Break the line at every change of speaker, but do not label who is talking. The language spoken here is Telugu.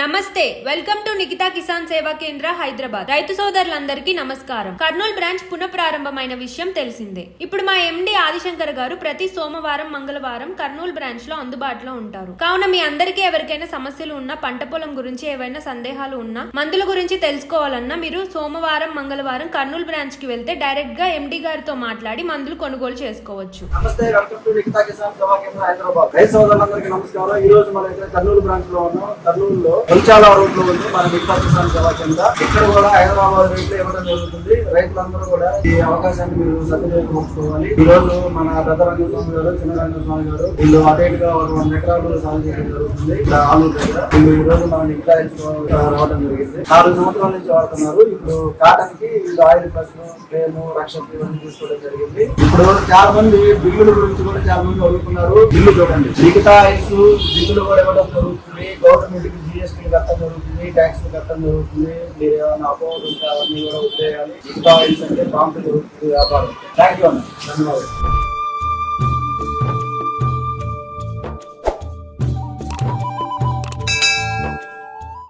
నమస్తే వెల్కమ్ టు నిఖితా కిసాన్ సేవా కేంద్ర హైదరాబాద్. రైతు సోదరులందరికీ నమస్కారం. కర్నూలు బ్రాంచ్ పునఃప్రారంభమైన విషయం తెలిసిందే. ఇప్పుడు మా ఎండి ఆదిశంకర్ గారు ప్రతి సోమవారం మంగళవారం కర్నూలు బ్రాంచ్లో అందుబాటులో ఉంటారు. కావున మీ అందరికీ ఎవరికైనా సమస్యలు ఉన్నా పంట పొలం గురించి ఏవైనా సందేహాలు ఉన్నా మందుల గురించి తెలుసుకోవాలన్నా మీరు సోమవారం మంగళవారం కర్నూలు బ్రాంచ్కి వెళ్తే డైరెక్ట్గా ఎండి గారితో మాట్లాడి మందులు కొనుగోలు చేసుకోవచ్చు.
నమస్తే వెల్కమ్ టు నిఖితా కిసాన్ హైదరాబాద్. రైతు సోదరులందరికీ నమస్కారం. ఈ రోజు మనం కర్నూలు బ్రాంచ్లో ఉన్నాం. కర్నూలులో కొంచాల రోడ్లో ఉంది. మన నిఖితా కిసాన్ సభా ఇక్కడ కూడా హైదరాబాద్ రేట్లు ఇవ్వడం జరుగుతుంది. రైతులందరూ కూడా ఈ అవకాశాన్ని మీరు సద్వినియోగించుకోవాలి ఈ రోజు మన పెద్ద రంగస్వామి గారు చిన్న రంగస్వామి గారు వీళ్ళు అటు ఇటుగా ఒక వంద ఎకరాలు సాగు చేయడం జరుగుతుంది. ఇక్కడ ఆలూరు దగ్గర. వీళ్ళు ఈ రోజు మన ఇంకా రావడం జరిగింది. నాలుగు సంవత్సరాల నుంచి వాడుతున్నారు. ఇప్పుడు కాటన్కి వీళ్ళు ఆయిల్ ప్లస్ ప్రేము రక్షణ ఇవన్నీ తీసుకోవడం జరిగింది. ఇప్పుడు చాలా మంది బిల్లుల గురించి కూడా చాలా మంది అడుగుతున్నారు. బిల్లు చూడండి. మిగతా ఐస్ బిల్లులు కూడా ఇవ్వడం జరుగుతుంది. గవర్నమెంట్ జిఎస్టీ కట్టడం జరుగుతుంది ట్యాక్స్ కట్టడం జరుగుతుంది మీరు ఏమైనా అకౌంట్ ఉంటే అవన్నీ కూడా వదిలేయాలి. ఇంకా ఐస్ అంటే ప్రాంతం జరుగుతుంది వ్యాపారం. థ్యాంక్ యూ అన్న. ధన్యవాదాలు.